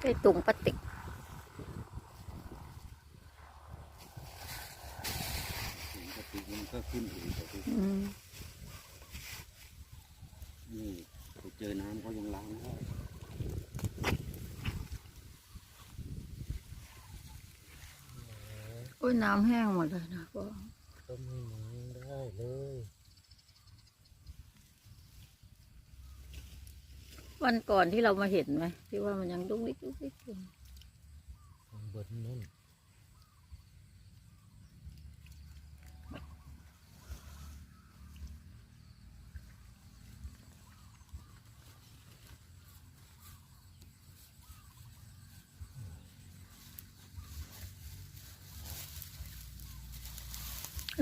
ไปตุงปลาติกปกติมันก็ขึ้นเองแต่ที่อืมนี่ไปเจอน้ำเขายังล้างได้โอ้ยน้ำแห้งหมดเลยนะพ่อ ต้มให้หมูได้เลย วันก่อนที่เรามาเห็นไหมที่ว่ามันยังดุกดิกดุกดิกอยู่ข้างบนนั่น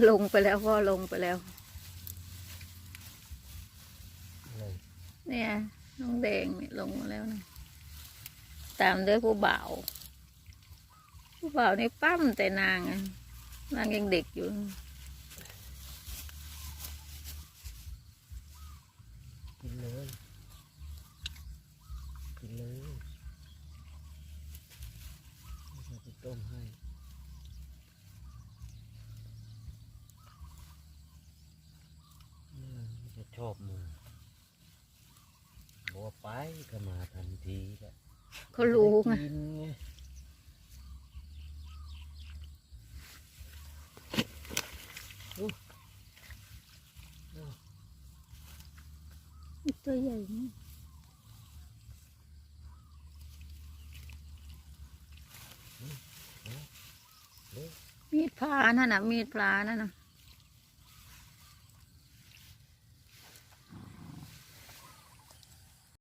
ลงไปแล้วพ่อลงไปแล้วอะไรเนี่ย น้องแดงเนี่ยลงมาแล้วนะตามด้วยผู้บ่าวผู้บ่าวนี่ปั้มแต่นางนางยังเด็กอยู่กินเลยกินเลยเราจะต้มให้จะชอบมือ บัวไปก็มาทันทีแหละเขารู้ไงกินไงตัวใหญ่มากเร็วมีดพลานั่นน่ะมีดพลานั่นน่ะ